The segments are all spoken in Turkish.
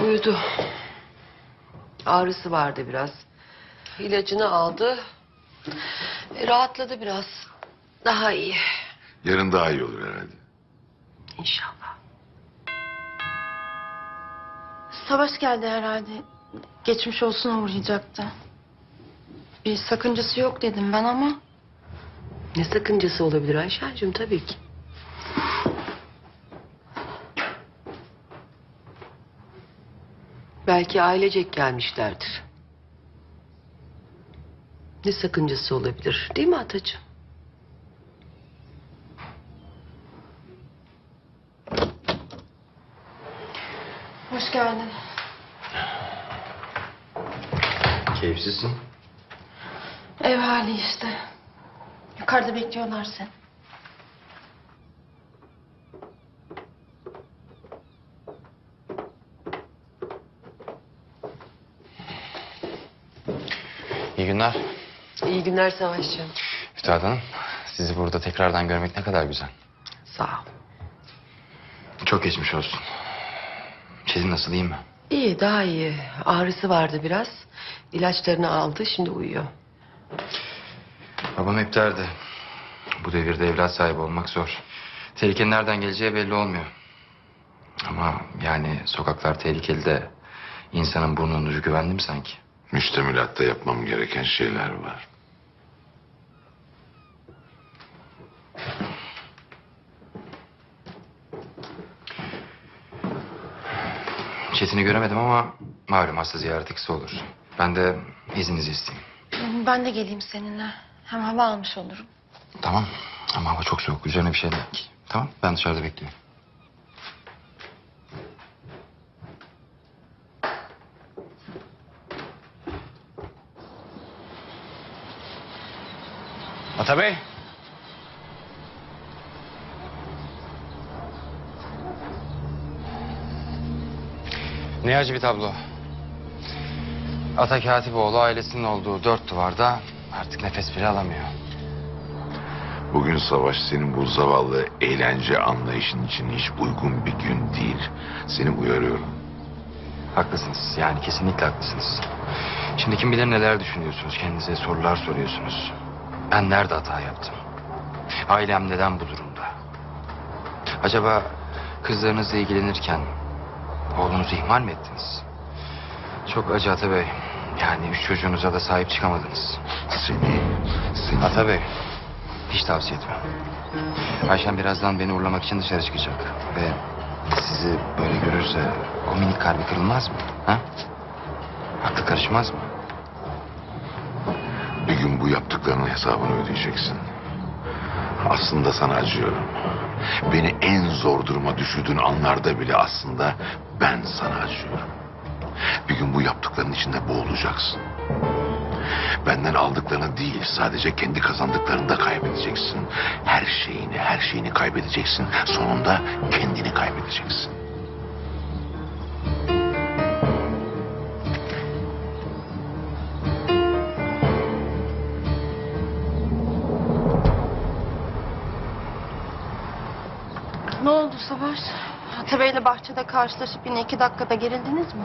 Uyudu. Ağrısı vardı biraz. İlacını aldı. E, rahatladı biraz. Daha iyi. Yarın daha iyi olur herhalde. İnşallah. Savaş geldi herhalde. Geçmiş olsuna uğrayacaktı. Bir sakıncası yok dedim ben ama... Ne sakıncası olabilir Ayşen'cim tabii ki. Belki ailecek gelmişlerdir. Ne sakıncası olabilir değil mi Atacığım? Hoş geldin. Keyifsizsin. Ev hali işte. Yukarıda bekliyorlar seni. İyi günler. İyi günler Savaşçığım. Üstad Hanım, sizi burada tekrardan görmek ne kadar güzel. Sağ ol. Çok geçmiş olsun. Çetin nasıl iyi mi? İyi daha iyi. Ağrısı vardı biraz. İlaçlarını aldı şimdi uyuyor. Babam hep derdi. Bu devirde evlat sahibi olmak zor. Tehlikenin nereden geleceği belli olmuyor. Ama yani sokaklar tehlikeli de insanın burnunun ucu güvenli mi sanki? Müştemilatta yapmam gereken şeyler var. Çetin'i göremedim ama malum hasta ziyareti kısa olur. Ben de izninizi isteyeyim. Ben de geleyim seninle. Hem hava almış olurum. Tamam ama hava çok soğuk. Üzerine bir şey de giy. Tamam ben dışarıda bekliyorum. Ata Bey. Ne acı bir tablo. Ata Katipoğlu ailesinin olduğu dört duvarda artık nefes bile alamıyor. Bugün savaş senin bu zavallı eğlence anlayışın için hiç uygun bir gün değil. Seni uyarıyorum. Haklısınız. Yani kesinlikle haklısınız. Şimdi kim bilir neler düşünüyorsunuz. Kendinize sorular soruyorsunuz. Ben nerede hata yaptım? Ailem neden bu durumda? Acaba kızlarınızla ilgilenirken oğlunuzu ihmal mi ettiniz? Çok acı Ata Bey. Yani üç çocuğunuza da sahip çıkamadınız. Seni, seni... Ata Bey, hiç tavsiye etmem. Ayşen birazdan beni uğurlamak için dışarı çıkacak. Ve sizi böyle görürse o minik kalbi kırılmaz mı? Ha? Aklı karışmaz mı? Yaptıklarının hesabını ödeyeceksin. Aslında sana acıyorum. Beni en zor duruma düşürdüğün anlarda bile aslında ben sana acıyorum. Bir gün bu yaptıkların içinde boğulacaksın. Benden aldıklarını değil sadece kendi kazandıklarını da kaybedeceksin. Her şeyini her şeyini kaybedeceksin. Sonunda kendini kaybedeceksin. Ne oldu Savaş? Atabey'le bahçede karşılaşıp yine iki dakikada gerildiniz mi?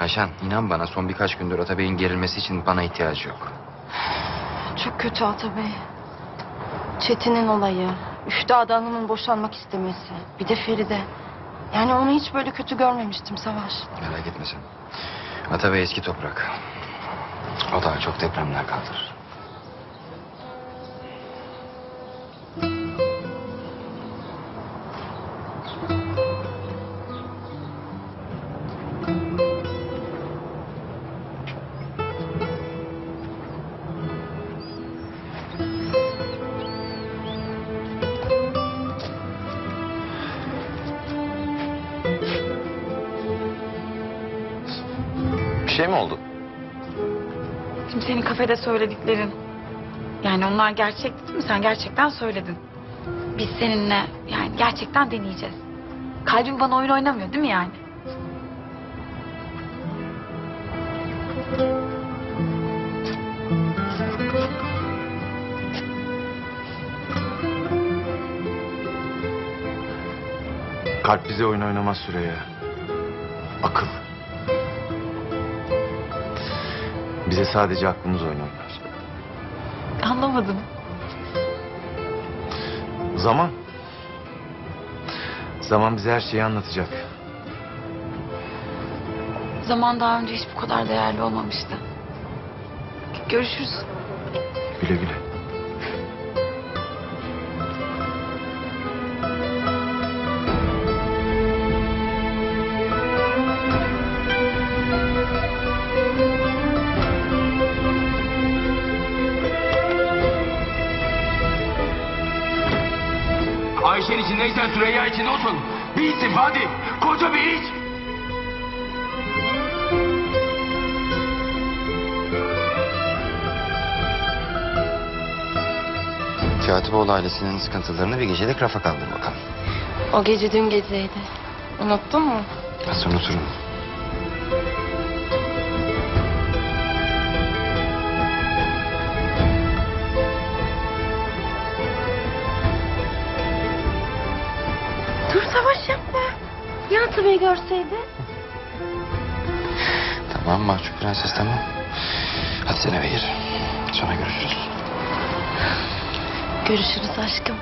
Ayşen inan bana son birkaç gündür Atabey'in gerilmesi için bana ihtiyacı yok. Çok kötü Atabey. Çetin'in olayı, Üftade Hanım'ın boşanmak istemesi, bir de Feride. Yani onu hiç böyle kötü görmemiştim Savaş. Merak etme sen. Atabey eski toprak. O daha çok depremler kaldırır. Şey mi oldu? Şimdi senin kafede söylediklerin. Yani onlar gerçekti değil mi? Sen gerçekten söyledin. Biz seninle yani gerçekten deneyeceğiz. Kalbin bana oyun oynamıyor değil mi yani? Kalp bize oyun oynamaz Süreyya. Akıl. Bize sadece aklımız oynuyorlar. Anlamadım. Zaman. Zaman bize her şeyi anlatacak. Zaman daha önce hiç bu kadar değerli olmamıştı. Görüşürüz. Güle güle. Ayşen için neysen Süreyya için olsun. Bir içsin Fatih. Koca bir iç. Katipoğlu ailesinin sıkıntılarını bir gecelik rafa kaldır bakalım. O gece dün geceydi. Unuttun mu? Nasıl unuturum? Görseydi? Tamam mahcup prenses tamam. Hadi sen eve gir. Sonra görüşürüz. Görüşürüz aşkım.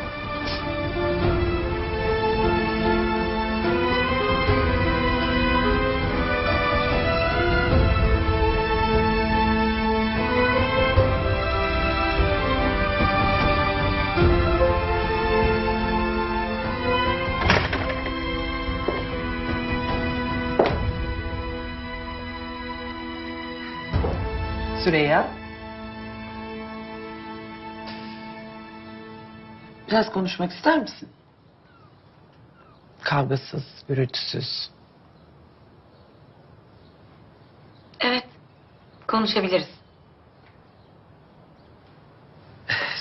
Süreyya. Biraz konuşmak ister misin? Kavgasız, gürültüsüz. Evet. Konuşabiliriz.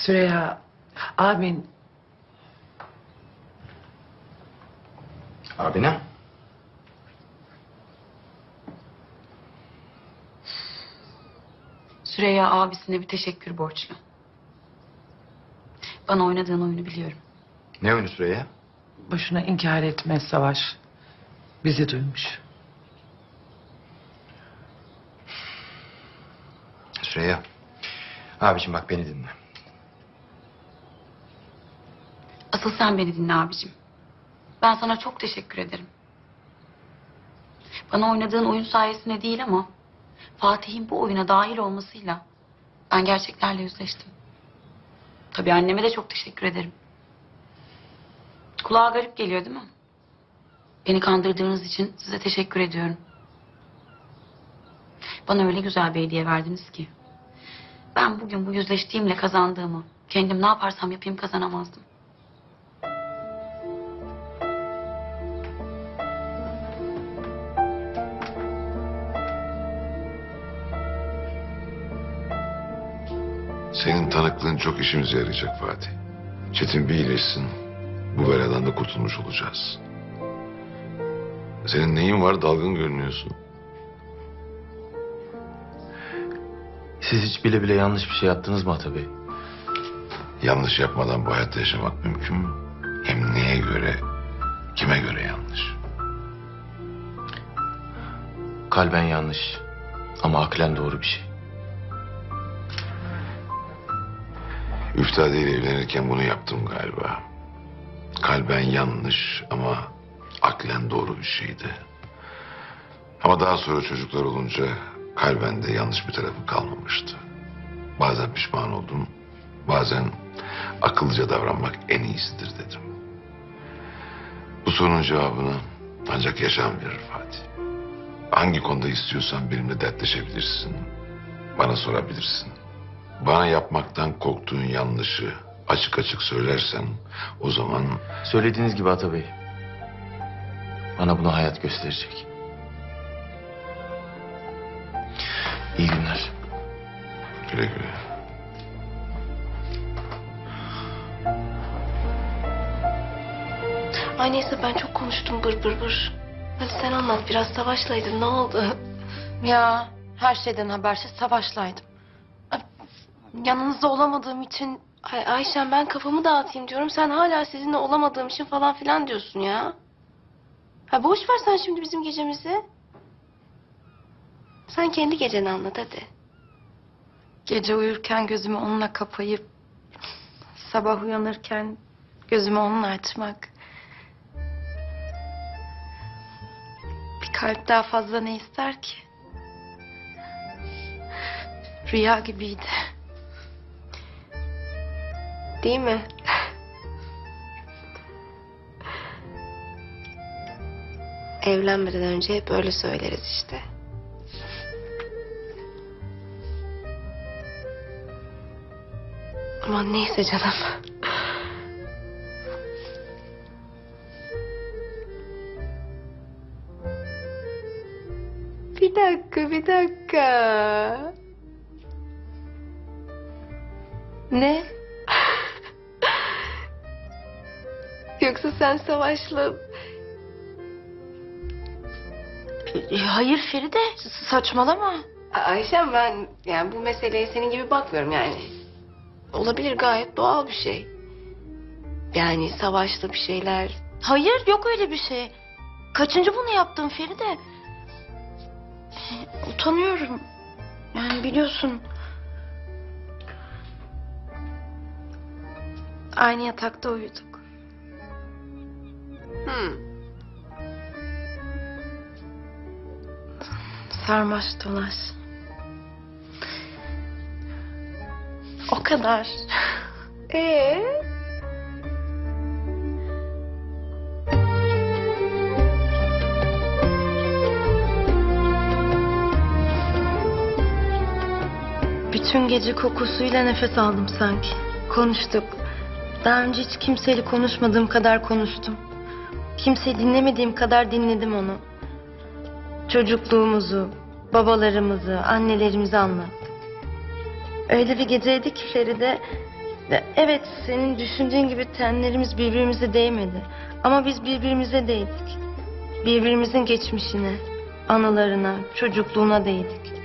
Süreyya, abin Abine? Süreyya abisine bir teşekkür borçlu. Bana oynadığın oyunu biliyorum. Ne oyunu Süreyya? boşuna inkar etme Savaş. Bizi duymuş. Süreyya. Abiciğim bak beni dinle. Asıl sen beni dinle abicim. Ben sana çok teşekkür ederim. Bana oynadığın oyun sayesinde değil ama... Fatih'in bu oyuna dahil olmasıyla ben gerçeklerle yüzleştim. Tabii anneme de çok teşekkür ederim. Kulağa garip geliyor değil mi? Beni kandırdığınız için size teşekkür ediyorum. Bana öyle güzel bir hediye verdiniz ki. Ben bugün bu yüzleştiğimle kazandığımı kendim ne yaparsam yapayım kazanamazdım. Senin tanıklığın çok işimize yarayacak Fatih. Çetin bir iyileşsin. Bu beladan da kurtulmuş olacağız. Senin neyin var dalgın görünüyorsun. Siz hiç bile bile yanlış bir şey yaptınız mı Ata Bey? Yanlış yapmadan bu hayatta yaşamak mümkün mü? Hem neye göre, kime göre yanlış? Kalben yanlış ama aklen doğru bir şey. Üftade ile evlenirken bunu yaptım galiba. Kalben yanlış ama aklen doğru bir şeydi. Ama daha sonra çocuklar olunca kalben de yanlış bir tarafı kalmamıştı. Bazen pişman oldum, bazen akıllıca davranmak en iyisidir dedim. Bu sorunun cevabını ancak yaşam verir Fatih. Hangi konuda istiyorsan benimle dertleşebilirsin. Bana sorabilirsin. Bana yapmaktan korktuğun yanlışı açık açık söylersen o zaman Söylediğiniz gibi Ata Bey. Bana bunu hayat gösterecek. İyi günler. güle güle. Ay neyse ben çok konuştum bır bır bır. Hadi sen anlat biraz savaşlaydın ne oldu? Ya her şeyden habersiz savaşlaydım. Yanınızda olamadığım için Ay Ayşen ben kafamı dağıtayım diyorum. Sen hala sizinle olamadığım için falan filan diyorsun ya. Ha boş ver sen şimdi bizim gecemizi. Sen kendi geceni anlat hadi. Gece uyurken gözümü onunla kapayıp sabah uyanırken gözümü onunla açmak. Bir kalp daha fazla ne ister ki? Rüya gibiydi. Değil mi? Evlenmeden önce hep öyle söyleriz işte. Aman neyse canım. Bir dakika, bir dakika. Ne? Yoksa sen Savaş'la... Hayır Feride saçmalama. Ayşem ben yani bu meseleye senin gibi bakmıyorum yani. Olabilir gayet doğal bir şey. Yani Savaş'la bir şeyler... Hayır yok öyle bir şey. Kaçıncı bunu yaptın Feride? Utanıyorum. Yani biliyorsun. Aynı yatakta uyuduk. Hmm. Sarmaş dolaş. O kadar. Ee? Bütün gece kokusuyla nefes aldım sanki. Konuştuk. Daha önce hiç kimseyle konuşmadığım kadar konuştum. Kimseyi dinlemediğim kadar dinledim onu. Çocukluğumuzu, babalarımızı, annelerimizi anlattık. Öyle bir geceydi ki Feride. ve Evet senin düşündüğün gibi tenlerimiz birbirimize değmedi. Ama biz birbirimize değdik. Birbirimizin geçmişine, anılarına, çocukluğuna değdik.